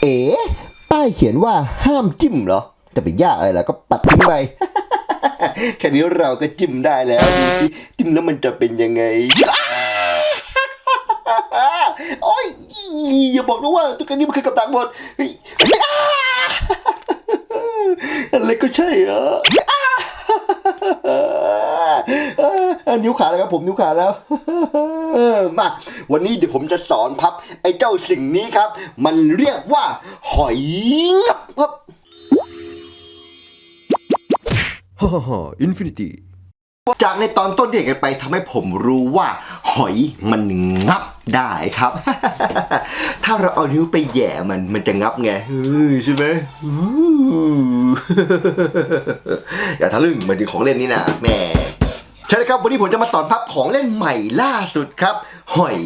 เอ๋ป้ายเขียนว่าห้ามจิ้มเหรอ จะไปยากอะไรล่ะก็ปัดทิ้งไปแค่นี้เราก็จิ้มได้แล้วดูสิจิ้มแล้วมันจะเป็นยังไงโอ้ยอย่าบอกนะว่าตุ๊กตานี้มันคือกับตังหมดเฮ้ยอ้าอะไรก็ใช่เหรอ นิ้วขาแล้วครับผมนิ้วขาแล้วมาวันนี้เดี๋ยวผมจะสอนพับ ไอ้เจ้าสิ่งนี้ครับ มันเรียกว่า หอยงับครับฮ่าฮ่าอินฟินิตี้จากในตอนต้นที่เห็นกันไปทำให้ผมรู้ว่า หอยมันงับได้ครับ ถ้าเราเอานิ้วไปแหย่มันมันจะงับไงเฮ้ยใช่ไหมอู้อย่าทะลึ่งมันถึงของเล่นนี่นะแหม่ ใช่แล้วครับวันนี้ผมจะมาสอนพับของเล่นใหม่ล่าสุดครับ หอย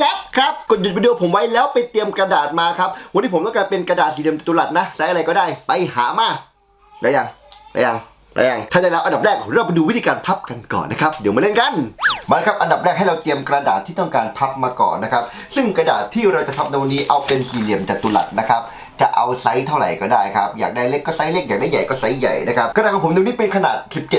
งับครับกดหยุดวิดีโอผมไว้แล้วไปเตรียมกระดาษมาครับ วันนี้ผมต้องการเป็นกระดาษสี่เหลี่ยมจัตุรัสนะไซส์อะไรก็ได้ไปหามาได้ยังได้ยังได้ยังถ้าได้แล้วอันดับแรกเราไปดูวิธีการพับกันก่อนนะครับเดี๋ยวมาเล่นกันมาครับอันดับแรกให้เราเตรียมกระดาษที่ต้องการพับมาก่อนนะครับ ซึ่งกระดาษที่เราจะพับในวันนี้เอาเป็นสี่เหลี่ยมจัตุรัสนะครับจะ เอาไซส์เท่าไหร่ก็ได้ครับ อยากได้เล็กก็ไซส์เล็ก อยากได้ใหญ่ก็ไซส์ใหญ่นะครับ กระดาษของผมในวันนี้เป็นขนาด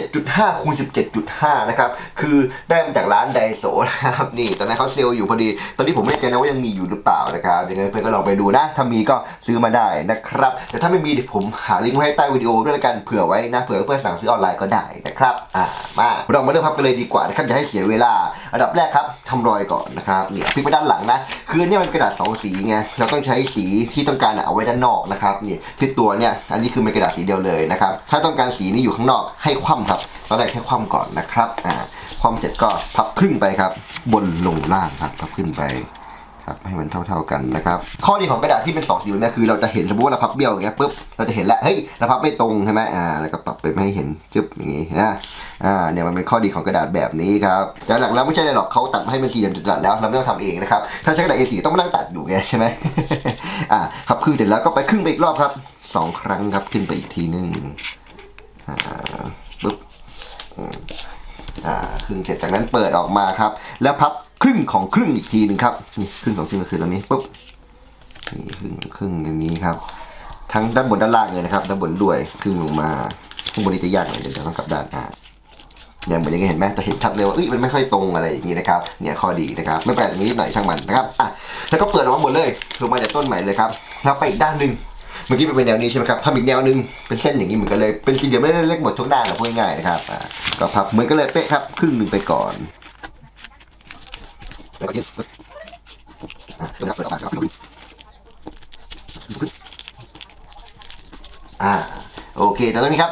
17.5คูณ17.5 นะครับ คือได้มาจากร้านไดโซนะครับ นี่ตอนนั้นเขาเซลล์อยู่พอดี ตอนนี้ผมไม่แน่ใจนะว่ายังมีอยู่หรือเปล่านะครับยังไงเพื่อนก็ลองไปดูนะ ถ้ามีก็ซื้อมาได้นะครับ แต่ถ้าไม่มีเดี๋ยวผมหาลิงก์ไว้ให้ใต้วิดีโอด้วยละกัน เผื่อไว้นะ เผื่อเพื่อนสั่งซื้อออนไลน์ก็ได้นะครับ อ่า มาเรามาเริ่มพับกันเลยดีกว่านะครับ อย่าให้เสียเวลา อันดับแรกครับทำรอยก่อนนะครับ เนี่ยพลิกไปด้านหลังนะ คือเนี่ยมันกระดาษสองสีไง เราต้องใช้สีที่ต้องการเอาไว้ด้านนอกนะครับนี่ที่ตัวเนี่ยอันนี้คือเป็นกระดาษสีเดียวเลยนะครับถ้าต้องการสีนี้อยู่ข้างนอกให้คว่ำครับตอนแรกให้คว่ำก่อนนะครับอ่าคว่ำเสร็จก็พับครึ่งไปครับ บนลงล่างครับพับขึ้นไปครับให้มันเท่า ๆกันนะครับข้อดีของกระดาษที่เป็นสองสีแบบนี้คือเราจะเห็นสมมติว่าเราพับเบี้ยวอย่างเงี้ยปุ๊บเราจะเห็นแล้วเฮ้ยเราพับไม่ตรงใช่ไหมอ่าแล้วก็ปรับไปไม่ให้เห็นจึ๊บอย่างงี้นะ อ่าเนี่ยมันเป็นข้อดีของกระดาษแบบนี้ครับแต่หลักแล้วไม่ใช่เลยหรอกเขาตัดมาให้เป็นสี่เหลี่ยมจัตุรัสแล้วเราไม่ต้องทำเองนะครับถ้าใช้กระดาษ A4 ต้องมานั่งตัดอยู่ไงใช่ไหมอ่าพับครึ่งเสร็จแล้วก็ไปครึ่งไปอีกรอบครับสองครั้งครับขึ้นไปอีกทีหนึงอ่าปุ๊บอ่าครึ่งเสร็จจากนั้นเปิดออกมาครับ แล้วพับครึ่งของครึ่งอีกทีหนึ่งครับนี่ครึ่งของครึ่งก็คือตรงนี้ปุ๊บนี่ครึ่งครึ่งอย่างนี้ครับ ทั้งด้านบนด้านล่างเลยนะครับ ด้านบนด้วยครึ่งลงมาข้างบนนี้จะยากหน่อยเดี๋ยวจะต้องกลับด้านอ่า เนี่ยเหมือนอย่างนี้เห็นไหมแต่เห็นชัดเลยว่าเอ้ยมันไม่ค่อยตรงอะไรอย่างนี้นะครับเนี่ยข้อดีนะครับไม่แปลกตรงนี้นิดหน่อยช่างมันนะครับอะแล้วก็เปิดออกมาหมดเลยลงมาจากต้นใหม่เลยครับแล้วไปอีกด้านหนึ่งเมื่อกี้เป็นแนวนี้ใช่ไหมครับทำอีกแนวหนึ่งเป็นเส้นอย่างนี้เหมือนกันเลยเป็นสี่เหลี่ยมไม่ได้เล็กหมดทุกด้านหรอกพูดง่ายๆนะครับอ่าก็พับเหมือนกันเลยเป๊ะครับครึ่งหนึ่งไปก่อนแล้วก็ยืดอะเปิดออกมาครับอ่าโอเคแต่ตรงนี้ครับ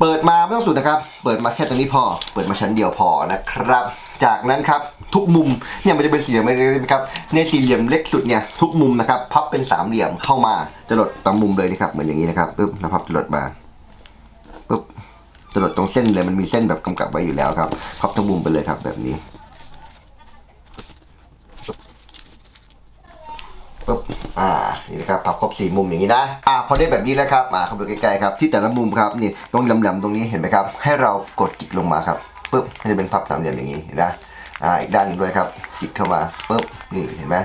เปิดมาไม่ต้องสุดนะครับ เปิดมาแค่ตรงนี้พอ เปิดมาชั้นเดียวพอนะครับ จากนั้นครับทุกมุมเนี่ยมันจะเป็นสี่เหลี่ยมเล็กๆนะครับ ในสี่เหลี่ยมเล็กสุดเนี่ยทุกมุมนะครับพับเป็นสามเหลี่ยมเข้ามาจรดตามมุมเลยนะครับเหมือนอย่างนี้นะครับปึ๊บแล้วพับจรดมาปึ๊บจรดตรงเส้นเลยมันมีเส้นแบบกำกับไว้อยู่แล้วครับพับทั้งมุมไปเลยครับแบบนี้ ปุ๊บอ่า นี่นะ ครับพับครบสี่มุมอย่างนี้นะอ่าพอได้แบบนี้แล้วครับอ่าเข้าไปใกล้ๆครับที่แต่ละมุมครับนี่ตรงแหลมๆตรงนี้เห็นไหมครับ ให้เรากดจิกลงมาครับปุ๊บมันจะเป็นพับสามเหลี่ยมอย่างนี้นไหมอ่าอีกด้านด้วยครับจิกเข้ามาปุ๊บนี่เห็นไหม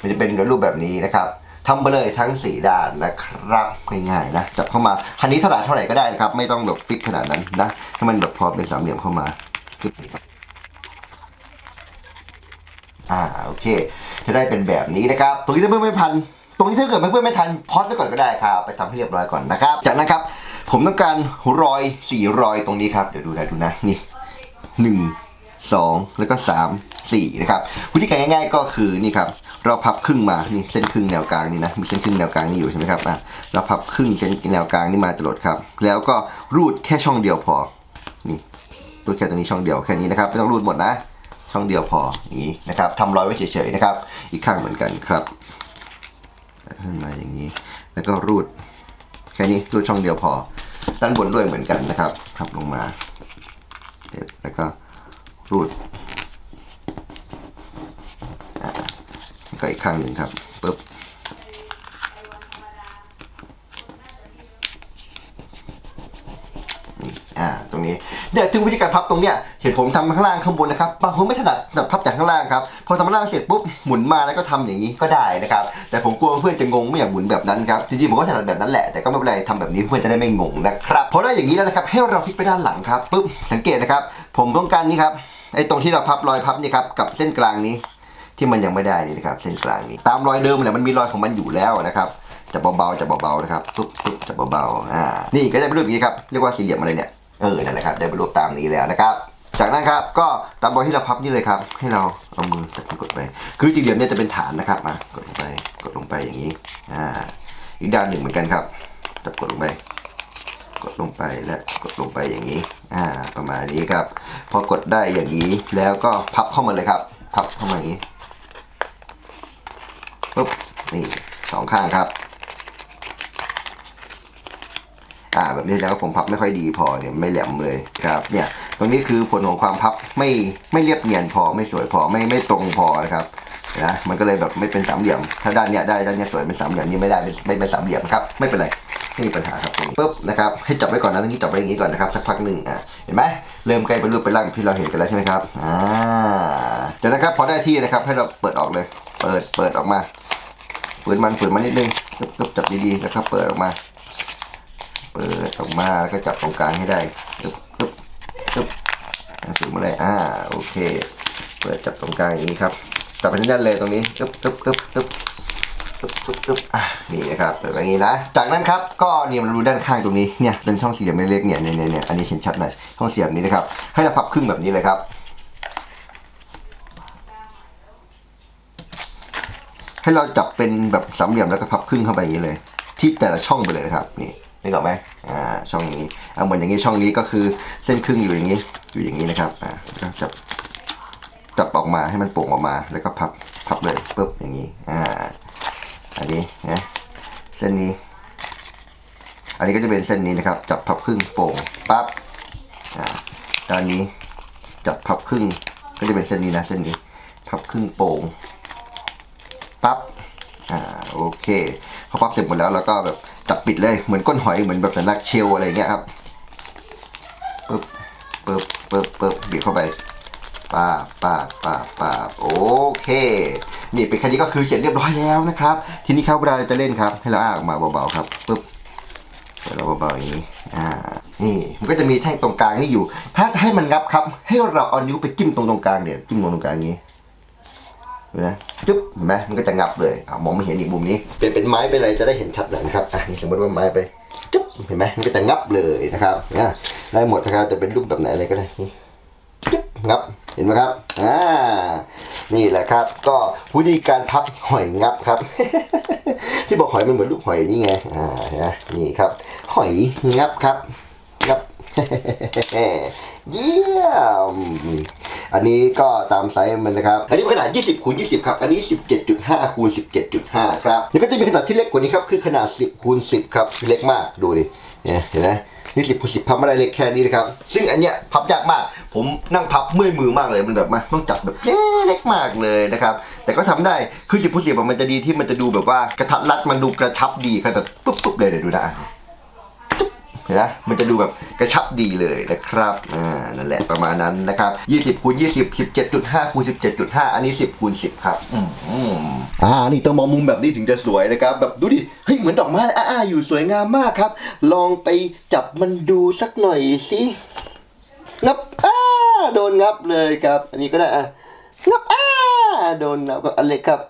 มันจะเป็นรูปแบบนี้นะครับทำไปเลยทั้งสี่ด้านนะครับง่ายๆนะจับเข้ามาคันนี้เท่าไหร่เท่าไหร่ก็ได้นะครับ ไม่ต้องแบบฟิกขนาดนั้นนะให้มันแบบพอเป็นสามเหลี่ยมเข้ามาปึ๊บอ่าโอเค จะได้เป็นแบบนี้นะครับตรงนี้ถ้าเพื่อนไม่พัน ตรงนี้ถ้าเกิดเพื่อนไม่ทันพอดไว้ก่อนก็ได้ครับ ไปทำให้เรียบร้อยก่อนนะครับ จากนั้นครับ ผมต้องการรอยสี่รอยตรงนี้ครับ เดี๋ยวดูนะดูนะนี่หนึ่งสองแล้วก็สามสี่นะครับวิธีการง่าย ๆก็คือนี่ครับเราพับครึ่งมานี่เส้นครึ่งแนวกลางนี่นะมีเส้นครึ่งแนวกลางนี่อยู่ใช่ไหมครับอะเราพับครึ่งเส้นแนวกลางนี่มาจะลดครับ แล้วก็รูดแค่ช่องเดียวพอนี่รูดแค่ตรงนี้ช่องเดียวแค่นี้นะครับไม่ต้องรูดหมดนะช่องเดียวพออย่างนี้นะครับทำรอยไว้เฉยๆนะครับ อีกข้างเหมือนกันครับ ขึ้นมาอย่างนี้ แล้วก็รูดแค่นี้รูดช่องเดียวพอด้านบนด้วยเหมือนกันนะครับพับลงมาเสร็จแล้วก็รูดก็อีกข้างหนึ่งครับ รงนี้เนี่ยวถึงวิธีการพับตรงเนี้ยเห็นผมทำข้างล่างข้างบนนะครับบางคนไม่ถนัดแบบพับจากข้างล่างครับพอทำข้างล่างเสร็จปุ๊บหมุนมาแล้วก็ทำอย่างนี้ก็ได้นะครับแต่ผมกลัวเพื่อนจะงงไม่อยากหมุนแบบนั้นครับจริงๆผมก็ถนัดแบบนั้นแหละแต่ก็ไม่เป็นไรทำแบบนี้เพื่อนจะได้ไม่งงนะครับพอได้อย่างนี้แล้วนะครับให้เราพลิกไปด้านหลังครับปุ๊บสังเกตนะครับผมต้องการนี้ครับไอ้ตรงที่เราพับรอยพับนี่ครับกับเส้นกลางนี้ที่มันยังไม่ได้นี่นะครับเส้นกลางนี้ ตามรอยเดิมแหละมันมีรอยของมันอยู่แล้วนะครับจะเบาๆจะเบาๆนะครับปุ๊บปุ๊บจะเบาๆอ่านี่ก็จะเป็นรูปอย่างนี้ครับเรียกว่าสี่เหลี่ยมอะไรเนี่ย เออนั่นแหละครับ ได้รูปตามนี้แล้วนะครับจากนั้นครับก็ตามรอยที่เราพับนี่เลยครับ ให้เราเอามือจับกดไป คือสี่เหลี่ยมเนี่ยจะเป็นฐานนะครับมากดลงไปกดลงไปอย่างนี้อ่าอีกด้านหนึ่งเหมือนกันครับจับกดลงไป กดลงไปและกดลงไปอย่างนี้อ่าประมาณนี้ครับ พอกดได้อย่างนี้แล้วก็พับเข้ามาเลยครับ พับเข้ามาอย่างนี้ปุ๊บนี่สองข้างครับ อ่าแบบนี้แล้วผมพับไม่ค่อยดีพอเนี่ยไม่แหลมเลยครับเนี่ยตรงนี้คือผลของความพับไม่ไม่เรียบเนียนพอไม่สวยพอไม่ไม่ตรงพอนะครับนะมันก็เลยแบบไม่เป็นสามเหลี่ยม ถ้าด้านเนี้ยได้ด้านเนี้ยสวยเป็นสามเหลี่ยมนี่ไม่ได้ไม่ไม่เป็นสามเหลี่ยมครับไม่เป็นไรไม่มีปัญหาครับปุ๊บนะครับให้จับไว้ก่อนนะตรงนี้จับไว้อย่างนี้ก่อนนะครับสักพักหนึ่งอะเห็นไหมเริ่มใกล้เป็นรูปเป็นร่างที่เราเห็นกันแล้วใช่ไหมครับอ่าเดี๋ยวนะครับพอได้ที่นะครับให้เราเปิดออกเลย เปิดเปิดออกมาฝืนมันฝืนมันนิดนึงปึ๊บปึ๊บจับดีๆแล้วก็เปิดออกมา เปิดออกมาแล้วก็จับตรงกลางให้ได้ปึ๊บปึ๊บปึ๊บอะฝืนมาเลยอ่าโอเค เปิดจับตรงกลางอย่างนี้ครับจับไปที่นั่นเลยตรงนี้ปึ๊บปึ๊บปึ๊บปึ๊บปึ๊บปึ๊บปึ๊บอะนี่นะครับเปิดแบบนี้นะ จากนั้นครับก็เนี่ยมันรูด้านข้างตรงนี้เนี่ยเป็นช่องสี่เหลี่ยมเล็กๆเนี่ยเนี่ยเนี่ยเนี่ยอันนี้เห็นชัดหน่อยช่องสี่เหลี่ยมนี้นะครับให้เราพับครึ่งแบบนี้เลยครับให้เราจับเป็นแบบสามเหลี่ยมแล้วก็พับครึ่งเข้าไปอย่างนี้เลย ที่แต่ละช่องไปเลยนะครับนี่ นึกออกไหมอ่าช่องนี้เอาเหมือนอย่างนี้ช่องนี้ก็คือเส้นครึ่งอยู่อย่างนี้ อยู่อย่างนี้นะครับอ่าก็จับจับออกมาให้มันโป่งออกมา แล้วก็พับพับเลยปึ๊บอย่างนี้อ่าอันนี้นะเส้นนี้ อันนี้ก็จะเป็นเส้นนี้นะครับ จับพับครึ่งโป่งปั๊บอ่าด้านนี้จับพับครึ่งก็จะเป็นเส้นนี้นะเส้นนี้ พับครึ่งโป่งปั๊บอ่าโอเคพอพับเสร็จหมดแล้วแล้วก็แบบ จับปิดเลยเหมือนก้นหอยเหมือนแบบสัญลักษณ์เชลอะไรเงี้ยครับปึ๊บปึ๊บปึ๊บปึ๊บบีบเข้าไปป้าป้าป้าป้าโอเค นี่เป็นแค่นี้ก็คือเสร็จเรียบร้อยแล้วนะครับ ทีนี้ครับเวลาเราจะเล่นครับ ให้เราอ้าออกมาเบาๆครับปึ๊บเดี๋ยวเราเบาๆอย่างนี้อ่านี่มันก็จะมีแท่งตรงกลางนี่อยู่ ถ้าให้มันงับครับ ให้เราเอานิ้วไปจิ้มตรงตรงกลางเนี่ยจิ้มตรงตรงกลางอย่างนี้ นไหมจุ๊บเห็นไหมมันก็จะงับเลยอ่ามองไม่เห็นอีกมุมนี้ เป็นเป็นไม้ไปเลยจะได้เห็นชัดหน่อยนะครับอะนี่สมมติว่าไม้ไปจุ๊บเห็นไหมมันก็จะงับเลยนะครับอะได้หมดนะครับจะเป็นรูปแบบไหนอะไรก็ได้นี่จึ๊บงับเห็นไหมครับอ่านี่แหละครับ ก็วิธีการพับหอยงับครับ ที่บอกหอยมันเหมือนลูกหอยนี่ไงอ่านไหมนี่ครับ หอยงับครับงับเยี่ยม อันนี้ก็ตามไซส์มันนะครับ อันนี้ขนาด 20คูณ20 ครับ อันนี้ 17.5คูณ17.5 ครับ แล้วก็จะมีขนาดที่เล็กกว่านี้ครับ คือขนาด 10คูณ10 ครับ เล็กมาก ดูดิ เนี่ยเห็นไหมนี่10คูณ10พับไม่ได้เล็กแค่นี้นะครับ ซึ่งอันเนี้ยพับยากมาก ผมนั่งพับเมื่อยมือมากเลย มันแบบมาต้องจับแบบเล็กมากเลยนะครับ แต่ก็ทำได้ คือ10คูณ10อะมันจะดีที่มันจะดูแบบว่ากระทัดรัด มันดูกระชับดีครับแบบปุ๊บปุ๊บเลยเดี๋ยวดูนะ เห็นไหมมันจะดูแบบกระชับดีเลยนะครับอ่านั่นแหละประมาณนั้นนะครับ 20คูณ20 17.5คูณ17.5 อันนี้ 10คูณ10 ครับอืมอืมอ่านี่ต้องมองมุมแบบนี้ถึงจะสวยนะครับแบบดูดิเฮ้ยเหมือนดอกไม้อ่าอยู่สวยงามมากครับ ลองไปจับมันดูสักหน่อยสิงับอ้าโดนงับเลยครับ อันนี้ก็ได้อะงับอ้า โดนงับก็อันเล็กครับ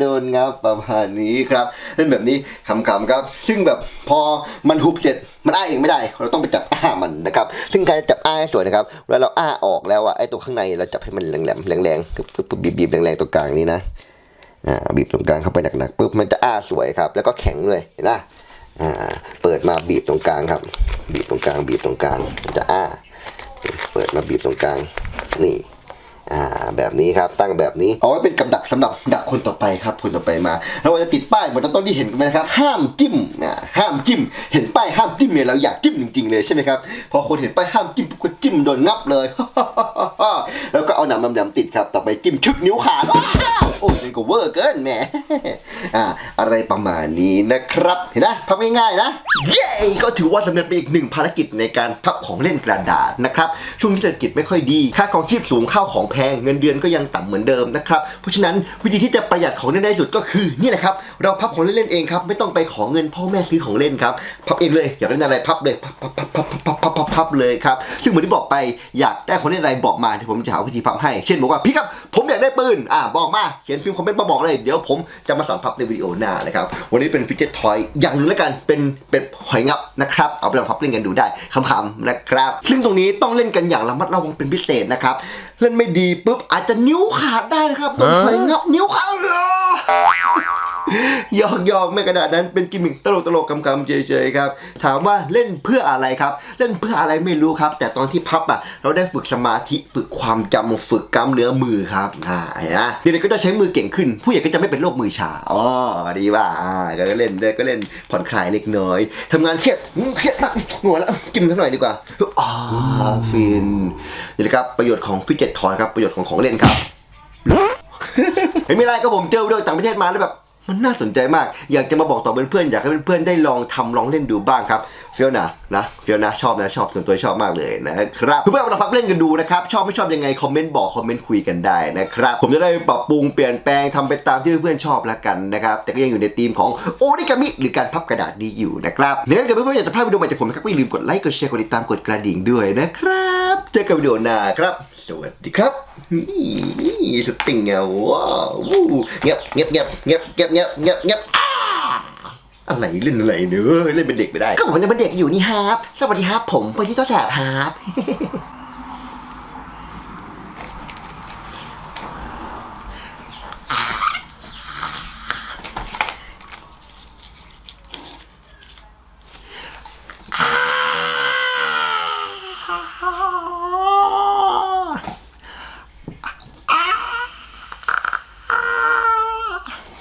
โดนงับประมาณนี้ครับเล่นแบบนี้ขำๆครับ ซึ่งแบบพอมันหุบเสร็จมันอ้าเองไม่ได้ เราต้องไปจับอ้ามันนะครับ ซึ่งการจับอ้าให้สวยนะครับเวลาเราอ้าออกแล้วอะไอ้ตัวข้างในเราจับให้มันแหลมๆแรงๆปึ๊บบีบๆแรงๆตรงกลางนี้นะอ่าบีบตรงกลางเข้าไปหนักๆปุ๊บมันจะอ้าสวยครับ แล้วก็แข็งเลยเห็นไหมอ่าเปิดมาบีบตรงกลางครับ บีบตรงกลางบีบตรงกลางจะอ้า เปิดมาบีบตรงกลางนี่ อ่าแบบนี้ครับตั้งแบบนี้เอาไว้เป็นกับดักสำหรับดักคนต่อไปครับคนต่อไปมาแล้วเราจะติดป้ายเหมือนต้นที่เห็นกันไหมครับ ห้ามจิ้มอ่าห้ามจิ้ม เห็นป้ายห้ามจิ้มเนี่ยเราอยากจิ้มจริงๆเลยใช่ไหมครับพอคนเห็นป้ายห้ามจิ้มปุ๊บก็จิ้มโดนงับเลยแล้วก็เอาหนำดำๆติดครับต่อไปจิ้มชึกนิ้วขาดโอ้ยนี่ก็เวอร์เกินแหมอ่าอะไรประมาณนี้นะครับ เห็นนะพับง่ายๆนะเย้ก็ถือว่าสำเร็จไปอีกหนึ่งภารกิจในการพับของเล่นกระดาษนะครับช่วงนี้เศรษฐกิจไม่ค่อยดีค่าของชีพสูงข้าวของแพงเงินเดือนก็ยังต่ำเหมือนเดิมนะครับ เพราะฉะนั้นวิธีที่จะประหยัดของเล่นได้ดีสุดก็คือนี่แหละครับเราพับของเล่นเล่นเองครับไม่ต้องไปขอเงินพ่อแม่ซื้อของเล่นครับพับเองเลยอยากเล่นอะไรพับเลยพับพับพับพับพับพับพับพับเลยครับซึ่งเหมือนที่บอกไปอยากได้ของเล่นอะไรบอกมาเดี๋ยวผมจะหาวิธีพับให้ เช่นบอกว่าพี่ครับผมอยากได้ปืนอ่าบอกมาเขียนพิมพ์คอมเมนต์มาบอกเลยเดี๋ยวผมจะมาสอนพับในวิดีโอหน้านะครับวันนี้เป็นฟิเจตทอยอย่างหนึงแล้วกันเป็นเป็ดหอยงับนะครับเอาไปลองพับเล่นกันดูได้คำๆนะครับ ซึ่งตรงนี้ต้องเล่นกันอย่างระมัดระวังเป็นพิเศษนะครับเล่นไม่ดีปุ๊บอาจจะนิ้วขาดได้นะครับโดนหอยงับนิ้วขาดหยอกหยอกไม่กระดาษนั้นเป็นกิมมิคตลกตลกๆกำๆเฉยๆครับ ถามว่าเล่นเพื่ออะไรครับ เล่นเพื่ออะไรไม่รู้ครับ แต่ตอนที่พับอะเราได้ฝึกสมาธิฝึกความจำฝึกกล้ามเนื้อมือครับอ่าเห็นไหมเด็กๆก็จะใช้มือเก่งขึ้น ผู้ใหญ่ก็จะไม่เป็นโรคมือชาอ๋อดีว่าอ่าก็เล่นได้ก็เล่นผ่อนคลายเล็กน้อยทำงานเครียดอืมเครียดมากหัวแล้วกินสักหน่อยดีกว่าอ๋อฟินนี่แหละครับประโยชน์ของฟิตเจ็ตทอยครับประโยชน์ของของเล่นครับไม่มีไรก็ผมเจอวิดีโอต่างประเทศมาแล้วแบบมันน่าสนใจมาก อยากจะมาบอกต่อเพื่อนๆ อยากให้เพื่อนๆ ได้ลองทำลองเล่นดูบ้างครับ เฟียวนะนะ เฟียวนะชอบนะชอบส่วนตัวชอบมากเลยนะครับ เพื่อนๆมาพักเล่นกันดูนะครับ ชอบไม่ชอบยังไงคอมเมนต์บอกคอมเมนต์คุยกันได้นะครับ ผมจะได้ปรับปรุงเปลี่ยนแปลงทำไปตามที่เพื่อนๆชอบแล้วกันนะครับ แต่ก็ยังอยู่ในธีมของโอริกามิหรือการพับกระดาษนี้อยู่นะครับเนื้อเกิดเพื่อนๆอยากจะพลาดวิดีโอใหม่จากผมนะครับก็อย่ลืมกดไลค์กดแชร์กดติดตามกดกระดิ่งด้วยนะครับ เจอกันวิดีโอหน้าครับ สวัสดีครับนี่สติงเงาว้าวเงียบเงียบเงียบเงียบเงียบเงียบเงียบเงียบอะไรเล่นอะไรเนื้อะเล่นเป็นเด็กไม่ได้ก็ผมยังเป็นเด็กอยู่นี่ครับ สวัสดีครับผมไปที่ต้อแสบครับ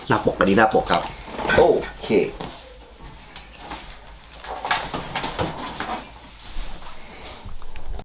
หน้า ปกกันนี้หน้าปกครับ โอเค